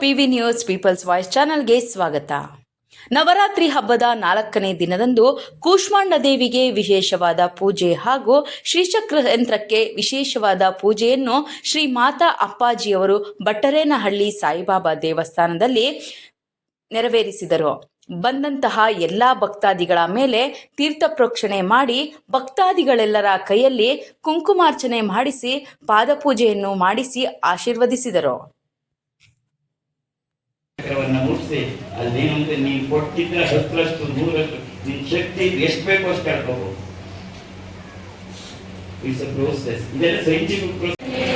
PV news people's voice ಚಾನೆಲ್ಗೆ ಸ್ವಾಗತ. ನವರಾತ್ರಿ ಹಬ್ಬದ ನಾಲ್ಕನೇ ದಿನದಂದು ಕೂಷ್ಮಾಂಡ ದೇವಿಗೆ ವಿಶೇಷವಾದ ಪೂಜೆ ಹಾಗೂ ಶ್ರೀಚಕ್ರ ಯಂತ್ರಕ್ಕೆ ವಿಶೇಷವಾದ ಪೂಜೆಯನ್ನು ಶ್ರೀ ಮಾತಾ ಅಪ್ಪಾಜಿಯವರು ಬಟ್ಟರೇನಹಳ್ಳಿ ಸಾಯಿಬಾಬಾ ದೇವಸ್ಥಾನದಲ್ಲಿ ನೆರವೇರಿಸಿದರು. ಬಂದಂತಹ ಎಲ್ಲ ಭಕ್ತಾದಿಗಳ ಮೇಲೆ ತೀರ್ಥ ಪ್ರೋಕ್ಷಣೆ ಮಾಡಿ ಭಕ್ತಾದಿಗಳೆಲ್ಲರ ಕೈಯಲ್ಲಿ ಕುಂಕುಮಾರ್ಚನೆ ಮಾಡಿಸಿ ಪಾದಪೂಜೆಯನ್ನು ಮಾಡಿಸಿ ಆಶೀರ್ವದಿಸಿದರು. ಮುಟ್ಟಿಸಿ ಅದೇನಂದ್ರೆ ನೀನು ಕೊಟ್ಟಿದ್ದ ಹತ್ತರಷ್ಟು ನೂರಷ್ಟು ನಿನ್ನ ಶಕ್ತಿ ಎಷ್ಟು ಬೇಕೋ ಅಷ್ಟು ಕಳ್ಕೋಬಹುದು ಇಟ್ಸ್ ಅ ಪ್ರೋಸೆಸ್ ಇದೆಲ್ಲ ಸೈಂಟಿಫಿಕ್ ಪ್ರೋಸೆಸ್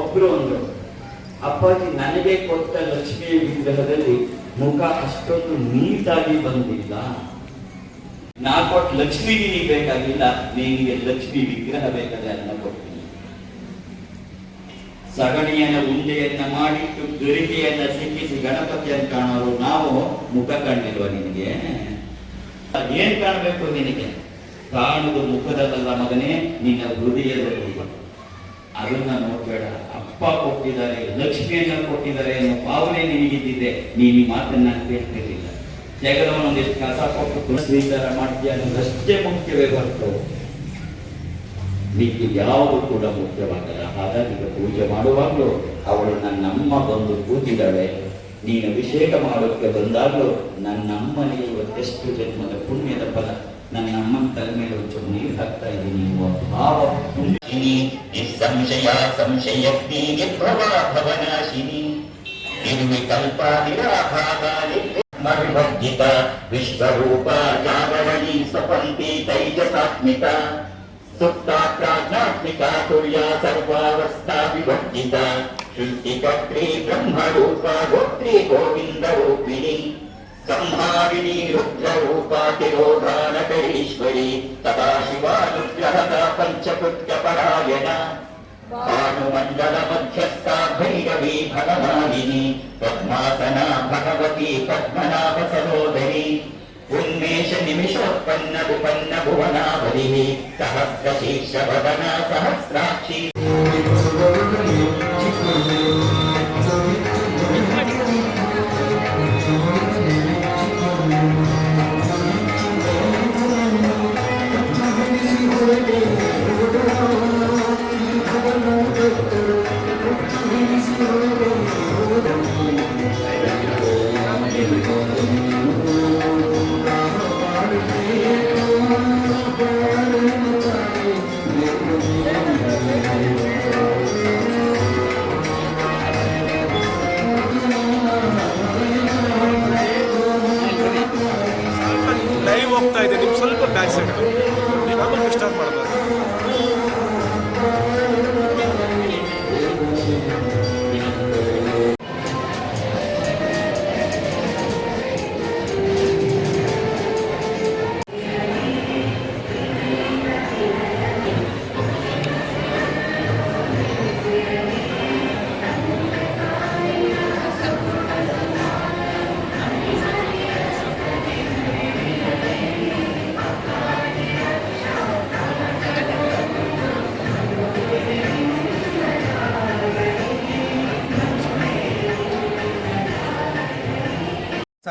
ಒಬ್ರು ಒಂದು ಅಪ್ಪಾಜಿ, ನನಗೆ ಕೊಟ್ಟ ಲಕ್ಷ್ಮಿಯ ವಿಗ್ರಹದಲ್ಲಿ ಮುಖ ಅಷ್ಟೊಂದು ನೀಟಾಗಿ ಬಂದಿಲ್ಲ. ನಾ ಕೊಟ್ಟ ಲಕ್ಷ್ಮಿ ನೀ ಬೇಕಾಗಿಲ್ಲ, ನಿನಗೆ ಲಕ್ಷ್ಮಿ ವಿಗ್ರಹ ಬೇಕಾದ ಅನ್ನ ಕೊಡ್ತೀನಿ. ಸಗಣಿಯನ್ನ, ಉಂಡೆಯನ್ನ ಮಾಡಿಟ್ಟು ಗರಿಕೆಯನ್ನ ಸಿಕ್ಕಿಸಿ ಗಣಪತಿಯನ್ನು ಕಾಣೋರು, ನಾವು ಮುಖ ಕಾಣಲಿಲ್ವ ನಿನಗೆ? ಏನ್ ಕಾಣಬೇಕು ನಿನಗೆ? ಕಾಣುವುದು ಮುಖದಲ್ಲ ಮಗನೇ? ನಿನ್ನ ಹೃದಯದಲ್ಲಿ ಅದನ್ನ ನೋಡಬೇಡ. ಅಪ್ಪ ಕೊಟ್ಟಿದ್ದಾರೆ, ಲಕ್ಷ್ಮಿಯನ್ನ ಕೊಟ್ಟಿದ್ದಾರೆ ಅನ್ನೋ ಭಾವನೆ ನಿನಗಿದ್ದಿದೆ. ನೀನು ಮಾತನ್ನ ಕೇಳ್ತಿರ್ಲಿಲ್ಲ. ಜಗದವನೊಂದಿಷ್ಟು ಕಸ ಕೊಟ್ಟು ಪುನಸ್ವೀಕಾರ ಮಾಡ್ತೀಯ ಅನ್ನೋದಷ್ಟೇ ಮುಖ್ಯವೇ ಹೊರತು. ನೀವು ಯಾವುದು ಕೂಡ ಮುಖ್ಯವಾಗಲ್ಲ. ಹಾಗಾಗಿ ಪೂಜೆ ಮಾಡುವಾಗಲೂ ಅವಳು ನನ್ನಮ್ಮ ಬಂದು ಕೂತಿದ್ದಾಳೆ. ನೀನು ಅಭಿಷೇಕ ಮಾಡೋಕ್ಕೆ ಬಂದಾಗಲೂ ನನ್ನಮ್ಮನಿಗೆ ಇವತ್ತೆಷ್ಟು ಜನ್ಮದ ಪುಣ್ಯದ ಫಲ. ನನ್ನ ಅಮ್ಮನ ತಲೆ ಮೇಲೆ ಒಂಚೂರು ನೀರು ಹಾಕ್ತಾ ಇದ್ದೀನಿ ಎನ್ನುವ ಭಾವ ಪುಣ್ಯನಿ ನಿಸ್ಸಂಶಯ ಸಂಶಯಕ್ತಿ ವಿಭವ ಭವನಾಶಿನಿ ನಿರ್ವಿಕಲ್ಪ ನಿರಾಭಾವಾನಿ ಮರುಭರ್ಜಿತ ವಿಶ್ವರೂಪ ಜಾಗರಣಿ ಸಪಂತಿ ತೈಜಸಾತ್ಮಿಕ ಸುಪ್ತ ಪ್ರಾಜ್ಞಾತ್ಮಿಕ ತುರ್ಯ ಸರ್ವಾವಸ್ಥಾ ವಿಭಜಿತ ಶುದ್ಧಿಕರ್ತ್ರಿ ಬ್ರಹ್ಮರೂಪ ಗೋತ್ರಿ ಗೋವಿಂದ ರೂಪಿಣಿ సంభావిని రుద్రూపాతిరోధానకరీశ్వరి తథా శివా అనుగ్రహత పంచకృత్యపరాయణ భానుమండల మధ్యస్థా భైరవీ భగవానిని పద్మాసనా భగవతి పద్మనాభ సహోదరి ఉన్మేష నిమిషోత్పన్న విపన్న భువనాభరి సహస్ర శీర్ష భవన సహస్రా ನಿಮ್ಗೆ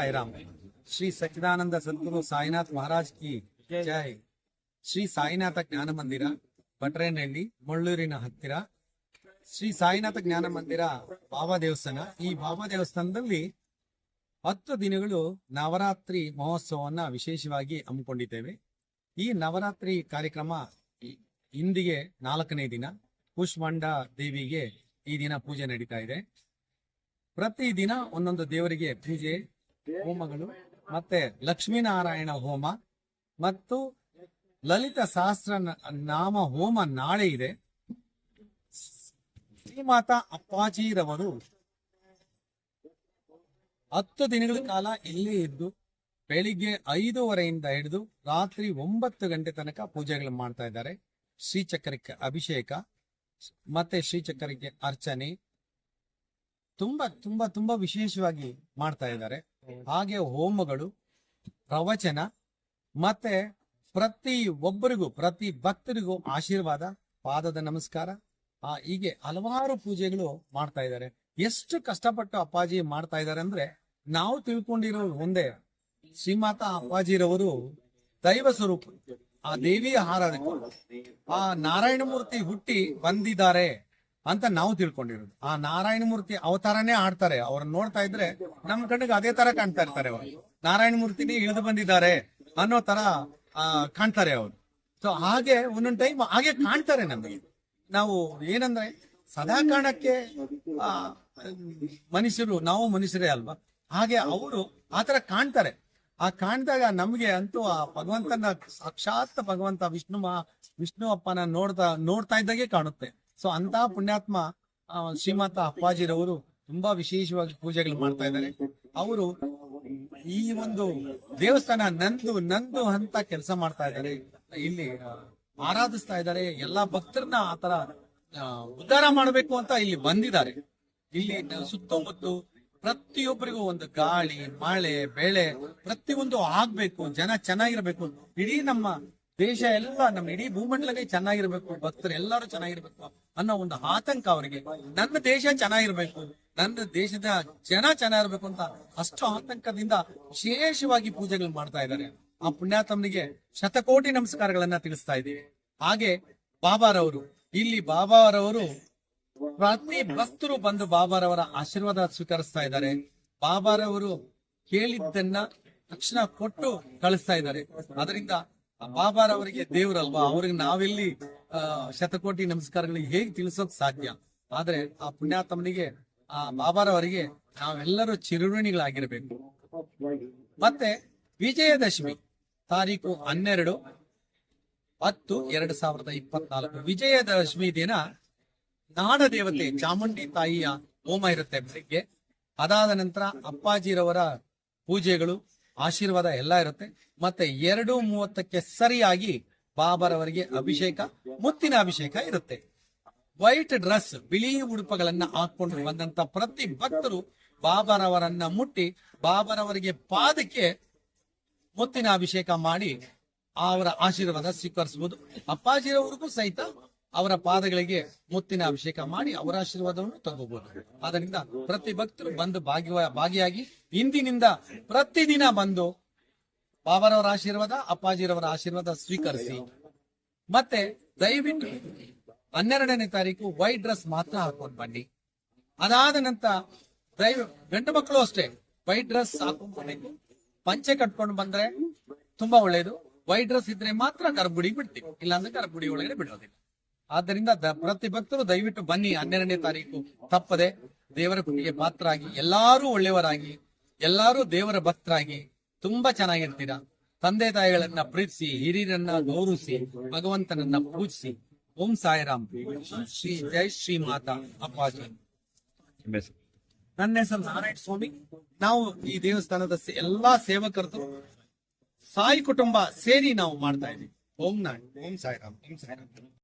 साईराम ಶ್ರೀ ಸಚ್ಚಿದಾನಂದ ಸದ್ಗುರು ಸಾಯಿನಾಥ್ ಮಹಾರಾಜ್ ಕಿ ಜೈ ಶ್ರೀ ಸಾಯಿನಾಥ ಜ್ಞಾನ ಮಂದಿರ ಬಟ್ರೇನಹಳ್ಳಿ ಮುಳ್ಳೂರಿನ ಹತ್ತಿರ ಶ್ರೀ ಸಾಯಿನಾಥ ಜ್ಞಾನ ಮಂದಿರ ಬಾಬಾ ದೇವಸ್ಥಾನ ಈ ಬಾಬಾ ದೇವಸ್ಥಾನದಲ್ಲಿ ಹತ್ತು ದಿನಗಳು ನವರಾತ್ರಿ ಮಹೋತ್ಸವವನ್ನ ವಿಶೇಷವಾಗಿ ಹಮ್ಮಿಕೊಂಡಿದ್ದೇವೆ ಈ ನವರಾತ್ರಿ ಕಾರ್ಯಕ್ರಮ ಇ- ಇಂದಿಗೆ ನಾಲ್ಕನೇ ದಿನ ಕುಷ್ಮಂಡ ದೇವಿಗೆ ಈ ದಿನ ಪೂಜೆ ನಡೀತಾ ಇದೆ ಪ್ರತಿ ದಿನ ಒಂದೊಂದು ದೇವರಿಗೆ ಪೂಜೆ ಹೋಮಗಳು, ಮತ್ತೆ ಲಕ್ಷ್ಮೀನಾರಾಯಣ ಹೋಮ, ಮತ್ತು ಲಲಿತ ಸಹಸ್ರ ನಾಮ ಹೋಮ ನಾಳೆ ಇದೆ. ಶ್ರೀಮಾತಾ ಅಪ್ಪಾಜಿರವರು ಹತ್ತು ದಿನಗಳ ಕಾಲ ಇಲ್ಲೇ ಇದ್ದು, ಬೆಳಿಗ್ಗೆ ಐದೂವರೆಯಿಂದ ಹಿಡಿದು ರಾತ್ರಿ ಒಂಬತ್ತು ಗಂಟೆ ತನಕ ಪೂಜೆಗಳು ಮಾಡ್ತಾ ಇದ್ದಾರೆ. ಶ್ರೀಚಕ್ರಕ್ಕೆ ಅಭಿಷೇಕ, ಮತ್ತೆ ಶ್ರೀಚಕ್ರಕ್ಕೆ ಅರ್ಚನೆ, ತುಂಬಾ ತುಂಬಾ ತುಂಬಾ ವಿಶೇಷವಾಗಿ ಮಾಡ್ತಾ ಇದ್ದಾರೆ. ಹಾಗೆ ಹೋಮಗಳು, ಪ್ರವಚನ, ಮತ್ತೆ ಪ್ರತಿ ಒಬ್ಬರಿಗೂ, ಪ್ರತಿ ಭಕ್ತರಿಗೂ ಆಶೀರ್ವಾದ, ಪಾದದ ನಮಸ್ಕಾರ. ಆ, ಹೀಗೆ ಹಲವಾರು ಪೂಜೆಗಳು ಮಾಡ್ತಾ ಇದ್ದಾರೆ. ಎಷ್ಟು ಕಷ್ಟಪಟ್ಟು ಅಪ್ಪಾಜಿ ಮಾಡ್ತಾ ಇದ್ದಾರೆ ಅಂದ್ರೆ, ನಾವು ತಿಳ್ಕೊಂಡಿರೋ ಒಂದೇ, ಶ್ರೀಮಾತಾ ಅಪ್ಪಾಜಿರವರು ದೈವ ಸ್ವರೂಪ, ಆ ದೇವಿಯ ಆರಾಧನೆ ಆ ನಾರಾಯಣ ಮೂರ್ತಿ ಹುಟ್ಟಿ ಬಂದಿದ್ದಾರೆ. ಅಂತ ನಾವು ತಿಳ್ಕೊಂಡಿರೋದು. ಆ ನಾರಾಯಣ ಮೂರ್ತಿ ಅವತಾರನೇ ಆಡ್ತಾರೆ. ಅವ್ರನ್ನ ನೋಡ್ತಾ ಇದ್ರೆ ನಮ್ ಕಣ್ಣಿಗೆ ಅದೇ ತರ ಕಾಣ್ತಾ ಇರ್ತಾರೆ ಅವರು. ನಾರಾಯಣ ಮೂರ್ತಿನೇ ಇಳಿದು ಬಂದಿದ್ದಾರೆ ಅನ್ನೋ ತರ ಕಾಣ್ತಾರೆ ಅವರು. ಸೊ ಹಾಗೆ ಒಂದೊಂದು ಟೈಮ್ ಹಾಗೆ ಕಾಣ್ತಾರೆ ನಮಗೆ. ನಾವು ಏನಂದ್ರೆ ಸದಾ ಕಾರಣಕ್ಕೆ ಮನುಷ್ಯರು, ನಾವು ಮನುಷ್ಯರೇ ಅಲ್ವಾ? ಹಾಗೆ ಅವರು ಆತರ ಕಾಣ್ತಾರೆ. ಆ ಕಾಣ್ದಾಗ ನಮ್ಗೆ ಅಂತೂ ಆ ಭಗವಂತನ ಸಾಕ್ಷಾತ್ ಭಗವಂತ ವಿಷ್ಣು ವಿಷ್ಣು ಅಪ್ಪನ ನೋಡ್ತಾ ನೋಡ್ತಾ ಇದ್ದಾಗೆ ಕಾಣುತ್ತೆ. ಸೊ ಅಂತ ಪುಣ್ಯಾತ್ಮ ಶ್ರೀಮಾತ ಅಪ್ಪಾಜಿರವರು ತುಂಬಾ ವಿಶೇಷವಾಗಿ ಪೂಜೆಗಳು ಮಾಡ್ತಾ ಇದ್ದಾರೆ. ಅವರು ಈ ಒಂದು ದೇವಸ್ಥಾನ ನಂದು ನಂದು ಅಂತ ಕೆಲಸ ಮಾಡ್ತಾ ಇದ್ದಾರೆ. ಇಲ್ಲಿ ಆರಾಧಿಸ್ತಾ ಇದ್ದಾರೆ. ಎಲ್ಲಾ ಭಕ್ತರನ್ನ ಆತರ ಉದ್ಧಾರ ಮಾಡಬೇಕು ಅಂತ ಇಲ್ಲಿ ಬಂದಿದ್ದಾರೆ. ಇಲ್ಲಿ ಸುತ್ತಮುತ್ತ ಪ್ರತಿಯೊಬ್ಬರಿಗೂ ಒಂದು ಗಾಳಿ, ಮಳೆ, ಬೆಳೆ, ಪ್ರತಿಯೊಂದು ಆಗ್ಬೇಕು, ಜನ ಚೆನ್ನಾಗಿರ್ಬೇಕು. ಇಡೀ ನಮ್ಮ ದೇಶ ಎಲ್ಲ ನಮ್ಮ ಇಡೀ ಭೂಮಂಡಲಕ್ಕೆ ಚೆನ್ನಾಗಿರ್ಬೇಕು, ಭಕ್ತರು ಎಲ್ಲರೂ ಚೆನ್ನಾಗಿರ್ಬೇಕು ಅನ್ನೋ ಒಂದು ಆತಂಕ ಅವರಿಗೆ. ನನ್ನ ದೇಶ ಚೆನ್ನಾಗಿರ್ಬೇಕು, ನನ್ನ ದೇಶದ ಜನ ಚೆನ್ನಾಗಿರ್ಬೇಕು ಅಂತ ಅಷ್ಟು ಆತಂಕದಿಂದ ವಿಶೇಷವಾಗಿ ಪೂಜೆಗಳು ಮಾಡ್ತಾ ಇದ್ದಾರೆ. ಆ ಪುಣ್ಯಾತಮನಿಗೆ ಶತಕೋಟಿ ನಮಸ್ಕಾರಗಳನ್ನ ತಿಳಿಸ್ತಾ ಇದ್ದೀವಿ. ಹಾಗೆ ಬಾಬಾರವರು, ಇಲ್ಲಿ ಬಾಬಾರವರು ಪ್ರತಿ ಭಕ್ತರು ಬಂದು ಬಾಬಾರವರ ಆಶೀರ್ವಾದ ಸ್ವೀಕರಿಸ್ತಾ ಇದ್ದಾರೆ. ಬಾಬಾರವರು ಕೇಳಿದ್ದನ್ನ ತಕ್ಷಣ ಕೊಟ್ಟು ಕಳಿಸ್ತಾ ಇದ್ದಾರೆ. ಅದರಿಂದ ಬಾಬಾರವರಿಗೆ ದೇವರಲ್ವಾ? ಅವ್ರಿಗೆ ನಾವೆಲ್ಲಿ ಶತಕೋಟಿ ನಮಸ್ಕಾರಗಳಿಗೆ ಹೇಗೆ ತಿಳಿಸೋಕ್ ಸಾಧ್ಯ? ಆದ್ರೆ ಆ ಪುಣ್ಯಾತ್ಮನಿಗೆ, ಆ ಬಾಬಾರವರಿಗೆ ನಾವೆಲ್ಲರೂ ಚಿರುಣಿಗಳಾಗಿರ್ಬೇಕು ಮತ್ತೆ ವಿಜಯದಶಮಿ ತಾರೀಕು ಹನ್ನೆರಡು ಹತ್ತು ಎರಡು ಸಾವಿರದ ಇಪ್ಪತ್ನಾಲ್ಕು. ವಿಜಯದಶಮಿ ದಿನ ನಾಡ ದೇವತೆ ಚಾಮುಂಡಿ ತಾಯಿಯ ಹೋಮ ಇರುತ್ತೆ ಬೆಳಿಗ್ಗೆ. ಅದಾದ ನಂತರ ಅಪ್ಪಾಜಿರವರ ಪೂಜೆಗಳು ಆಶೀರ್ವಾದ ಎಲ್ಲ ಇರುತ್ತೆ. ಮತ್ತೆ ಎರಡು ಮೂವತ್ತಕ್ಕೆ ಸರಿಯಾಗಿ ಬಾಬರವರಿಗೆ ಅಭಿಷೇಕ, ಮುತ್ತಿನ ಅಭಿಷೇಕ ಇರುತ್ತೆ. ವೈಟ್ ಡ್ರೆಸ್, ಬಿಳಿ ಉಡುಪುಗಳನ್ನ ಹಾಕೊಂಡು ಬಂದಂತ ಪ್ರತಿ ಭಕ್ತರು ಬಾಬರವರನ್ನ ಮುಟ್ಟಿ ಬಾಬರವರಿಗೆ ಪಾದಕ್ಕೆ ಮುತ್ತಿನ ಅಭಿಷೇಕ ಮಾಡಿ ಅವರ ಆಶೀರ್ವಾದ ಸ್ವೀಕರಿಸಬಹುದು. ಅಪ್ಪಾಜಿರವರಿಗೂ ಸಹಿತ ಅವರ ಪಾದಗಳಿಗೆ ಮುತ್ತಿನ ಅಭಿಷೇಕ ಮಾಡಿ ಅವರ ಆಶೀರ್ವಾದವನ್ನು ತಗೋಬಹುದು ಆದ್ದರಿಂದ ಪ್ರತಿ ಭಕ್ತರು ಬಂದು ಭಾಗಿ ಭಾಗಿಯಾಗಿ ಇಂದಿನಿಂದ ಪ್ರತಿದಿನ ಬಂದು ಬಾಬರವರ ಆಶೀರ್ವಾದ, ಅಪ್ಪಾಜಿರವರ ಆಶೀರ್ವಾದ ಸ್ವೀಕರಿಸಿ. ಮತ್ತೆ ದಯವಿಟ್ಟು ಹನ್ನೆರಡನೇ ತಾರೀಕು ವೈಟ್ ಡ್ರೆಸ್ ಮಾತ್ರ ಹಾಕೊಂಡು ಬನ್ನಿ. ಅದಾದ ನಂತರ ದಯ ಗಂಡು ಮಕ್ಕಳು ಅಷ್ಟೇ, ವೈಟ್ ಡ್ರೆಸ್ ಹಾಕೊಂಡು ಪಂಚೆ ಕಟ್ಕೊಂಡು ಬಂದ್ರೆ ತುಂಬಾ ಒಳ್ಳೇದು. ವೈಟ್ ಡ್ರೆಸ್ ಇದ್ರೆ ಮಾತ್ರ ಗರ್ಭುಡಿ ಬಿಡ್ತೀವಿ. ಇಲ್ಲಾಂದ್ರೆ ಗರ್ಭುಡಿ ಒಳಗಡೆ ಬಿಡೋದಿಲ್ಲ. ಆದ್ದರಿಂದ ದ- ಪ್ರತಿ ಭಕ್ತರು ದಯವಿಟ್ಟು ಬನ್ನಿ. ಹನ್ನೆರಡನೇ ತಾರೀಕು ತಪ್ಪದೆ ದೇವರ ಕೃಪೆಗೆ ಪಾತ್ರರಾಗಿ ಎಲ್ಲಾರು ಒಳ್ಳೆಯವರಾಗಿ ಎಲ್ಲಾರು ದೇವರ ಭಕ್ತರಾಗಿ ತುಂಬಾ ಚೆನ್ನಾಗಿರ್ತೀರಾ? ತಂದೆ ತಾಯಿಗಳನ್ನ ಪ್ರೀತಿಸಿ ಹಿರಿಯರನ್ನ ಗೌರವಿಸಿ ಭಗವಂತನನ್ನ ಪೂಜಿಸಿ. ಓಂ ಸಾಯಿರಾಮ್. ಶ್ರೀ ಜೈ ಶ್ರೀ ಮಾತಾ. ಅಪ್ಪಾಜಿ. ನನ್ನ ಹೆಸರು ನಾರಾಯಣ ಸ್ವಾಮಿ ನಾವು ಈ ದೇವಸ್ಥಾನದ ಎಲ್ಲಾ ಸೇವಕರದು ಸಾಯಿ ಕುಟುಂಬ ಸೇರಿ ನಾವು ಮಾಡ್ತಾ ಇದೀವಿ ಓಂ ನಾಯ್ ಓಂ ಸಾಯಿರಾಮ್. ಓಂ ಸಾಯಿರಾಮ್.